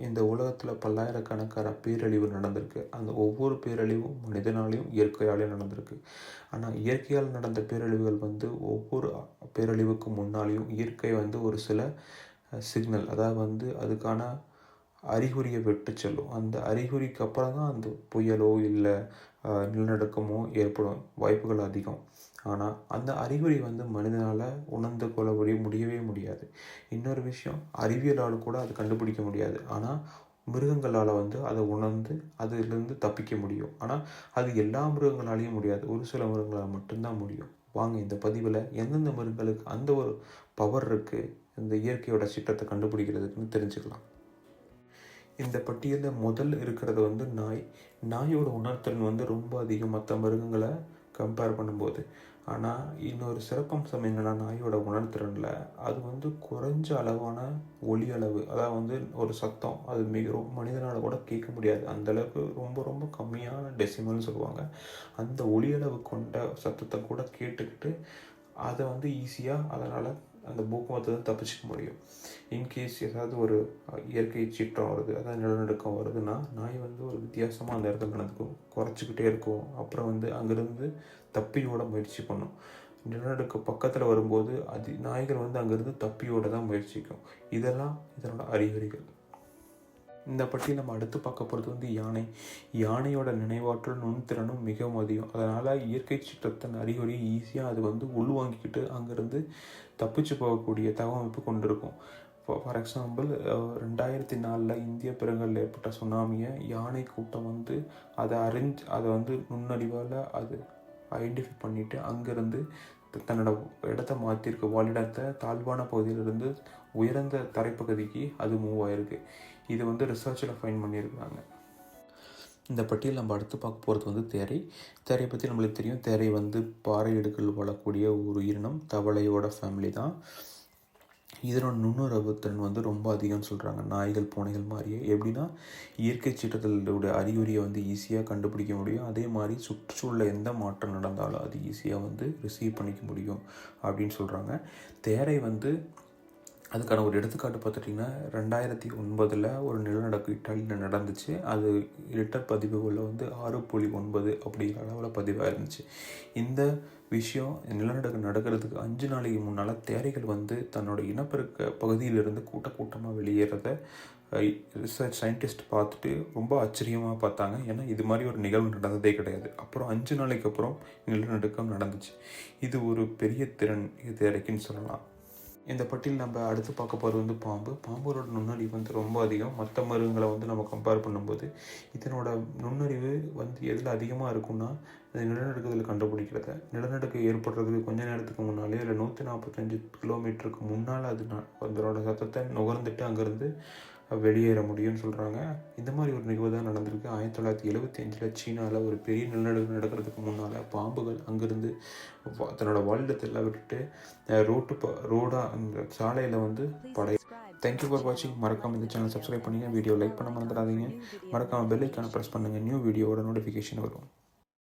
இந்த உலகத்தில் பல்லாயிரக்கணக்கான பேரழிவு நடந்திருக்கு. அந்த ஒவ்வொரு பேரழிவும் மனிதனாலையும் இயற்கையாலையும் நடந்திருக்கு. ஆனால் இயற்கையால் நடந்த பேரழிவுகள் வந்து ஒவ்வொரு பேரழிவுக்கு முன்னாலேயும் இயற்கை வந்து ஒரு சில சிக்னல் அதாவது வந்து அதுக்கான அறிகுறியை விட்டு செல்லும். அந்த அறிகுறிக்கு அப்புறம் தான் அந்த புயலோ இல்லை நிலநடுக்கமோ ஏற்படும் வாய்ப்புகள் அதிகம். ஆனால் அந்த அறிகுறி வந்து மனிதனால் உணர்ந்து கொள்ள முடிய முடியவே முடியாது. இன்னொரு விஷயம் அறிவியலால் கூட அது கண்டுபிடிக்க முடியாது. ஆனால் மிருகங்களால் வந்து அதை உணர்ந்து அதிலிருந்து தப்பிக்க முடியும். ஆனால் அது எல்லா மிருகங்களாலேயும் முடியாது. ஒரு சில மிருகங்களால் மட்டும்தான் முடியும். வாங்க இந்த பதிவில் எந்தெந்த மிருகங்களுக்கு அந்த ஒரு பவர் இருக்குது இந்த இயற்கையோட சிட்டத்தை கண்டுபிடிக்கிறதுக்குன்னு தெரிஞ்சுக்கலாம். இந்த பட்டியலில் முதல் இருக்கிறது வந்து நாய். நாயோட உணர்திறன் வந்து ரொம்ப அதிகம். மற்ற மிருகங்களை கம்பேர் பண்ணும்போது. ஆனால் இன்னொரு சிறப்பம்சம் என்னென்னா நாயோட உணர்திறனில் அது வந்து குறைஞ்ச அளவான ஒலி அளவு. அதாவது வந்து ஒரு சத்தம். அது மிக ரொம்ப மனிதனால் கூட கேட்க முடியாது. அந்தளவுக்கு ரொம்ப ரொம்ப கம்மியான டெசிமல்னு சொல்லுவாங்க. அந்த ஒலி அளவு கொண்ட சத்தத்தை கூட கேட்டுக்கிட்டு அதை வந்து ஈஸியாக அதனால் அந்த பூகம்பத்தை தான் தப்பிச்சிக்க முடியும். இன்கேஸ் ஏதாவது ஒரு இயற்கை சீற்றம் வருது அதாவது நிலநடுக்கம் வருதுன்னா நாய் வந்து ஒரு வித்தியாசமாக அந்த இடத்துல நடந்துக்கும் குறைச்சிக்கிட்டே இருக்கும். அப்புறம் வந்து அங்கேருந்து தப்பியோட முயற்சி பண்ணும். நிலநடுக்க பக்கத்தில் வரும்போது அது நாய்கள் வந்து அங்கேருந்து தப்பியோட தான் முயற்சிக்கும். இதெல்லாம் இதனோட அறிகுறிகள். இந்த பற்றி நம்ம அடுத்து பார்க்க போகிறது வந்து யானை. யானையோட நினைவாற்றல் நுண்திறனும் மிகவும் அதிகம். அதனால் இயற்கை சீற்றத்தின் அறிகுறி ஈஸியாக அது வந்து உள்வாங்கிக்கிட்டு அங்கேருந்து தப்பிச்சு போகக்கூடிய தகவமைப்பு கொண்டிருக்கும். ஃபார் எக்ஸாம்பிள் ரெண்டாயிரத்தி நாலில் இந்திய பெருங்கல்ல ஏற்பட்ட சுனாமியை யானை கூட்டம் வந்து அதை அறிஞ்சு அதை வந்து நுண்ணறிவால் அது ஐடென்டிஃபை பண்ணிவிட்டு அங்கேருந்து தன்னோட இடத்த மாற்றிருக்கு வாழிடத்தை தாழ்வான பகுதியிலிருந்து உயர்ந்த தரைப்பகுதிக்கு அது மூவ் ஆயிருக்கு. இது வந்து ரிசர்ச்சில் ஃபைன் பண்ணியிருக்காங்க. இந்த பட்டியல் நம்ம அடுத்து பார்க்க போகிறது வந்து தேரை. தேரையை பற்றி நம்மளுக்கு தெரியும். தேரை வந்து பாறை இடுக்கில் வாழக்கூடிய ஒரு உயிரினம். தவளையோட ஃபேமிலி தான். இதனோட நுண்ணுறவுத்திறன் வந்து ரொம்ப அதிகம்னு சொல்கிறாங்க நாய்கள் பூனைகள் மாதிரியே. எப்படின்னா இயற்கை சீற்றத்தோட அறிகுறியை வந்து ஈஸியாக கண்டுபிடிக்க முடியும். அதே மாதிரி சுற்றுச்சூழலில் எந்த மாற்றம் நடந்தாலும் அது ஈஸியாக வந்து ரிசீவ் பண்ணிக்க முடியும் அப்படின்னு சொல்கிறாங்க தேரை வந்து அதுக்கான ஒரு எடுத்துக்காட்டு பார்த்துட்டிங்கன்னா ரெண்டாயிரத்தி ஒன்பதில் ஒரு நிலநடுக்கம் இட்டாலியில் நடந்துச்சு. அது லிட்டர் பதிவுகளில் வந்து ஆறு புள்ளி ஒன்பது அப்படிங்கிற அளவில் பதிவாக இருந்துச்சு இந்த விஷயம் நிலநடுக்கம் நடக்கிறதுக்கு அஞ்சு நாளைக்கு முன்னால் தேரைகள் வந்து தன்னோட இனப்பெருக்க பகுதியிலிருந்து கூட்ட கூட்டமாக வெளியேறத ரிசர்ச் சயின்டிஸ்ட் பார்த்துட்டு ரொம்ப ஆச்சரியமாக பார்த்தாங்க. ஏன்னா இது மாதிரி ஒரு நிகழ்வு நடந்ததே கிடையாது. அப்புறம் அஞ்சு நாளைக்கு அப்புறம் நிலநடுக்கம் நடந்துச்சு. இது ஒரு பெரிய திறன் இது தேரைக்குன்னு சொல்லலாம். இந்த பட்டியல் நம்ம அடுத்து பார்க்க போகிறது வந்து பாம்பு. பாம்போட நுண்ணறிவு வந்து ரொம்ப அதிகம். மற்ற மருங்களை வந்து நம்ம கம்பேர் பண்ணும்போது இதனோட நுண்ணறிவு வந்து எதில் அதிகமாக இருக்கும்னா அது நிலநடுக்கத்தில் கண்டுபிடிக்கிறத. நிலநடுக்கம் ஏற்படுறதுக்கு கொஞ்ச நேரத்துக்கு முன்னாலே இல்லை நூற்றி நாற்பத்தஞ்சு கிலோமீட்டருக்கு முன்னால் அது அதனோட சத்தத்தை நுகர்ந்துட்டு அங்கேருந்து வெளியேற முடியும்னு சொல்கிறாங்க இந்த மாதிரி ஒரு நிகழ்வு தான் நடந்திருக்கு. ஆயிரத்தி தொள்ளாயிரத்தி எழுபத்தி அஞ்சில் சீனாவில் ஒரு பெரிய நிலநடுக்கம் நடக்கிறதுக்கு முன்னால் பாம்புகள் அங்கேருந்து தன்னோட வாழ்டத்தில் விட்டுட்டு ரோட்டு ப ரோடாக அந்த சாலையில் வந்து படை தேங்க்யூ ஃபார் வாட்சிங் மறக்காமல் இந்த சேனல் சப்ஸ்கிரைப் பண்ணுங்கள் வீடியோ லைக் பண்ண மறந்துடாதீங்க. மறக்காமல் பெல் ஐக்கான ப்ரெஸ் பண்ணுங்கள் நியூ வீடியோவோட நோட்டிஃபிகேஷன் வரும்.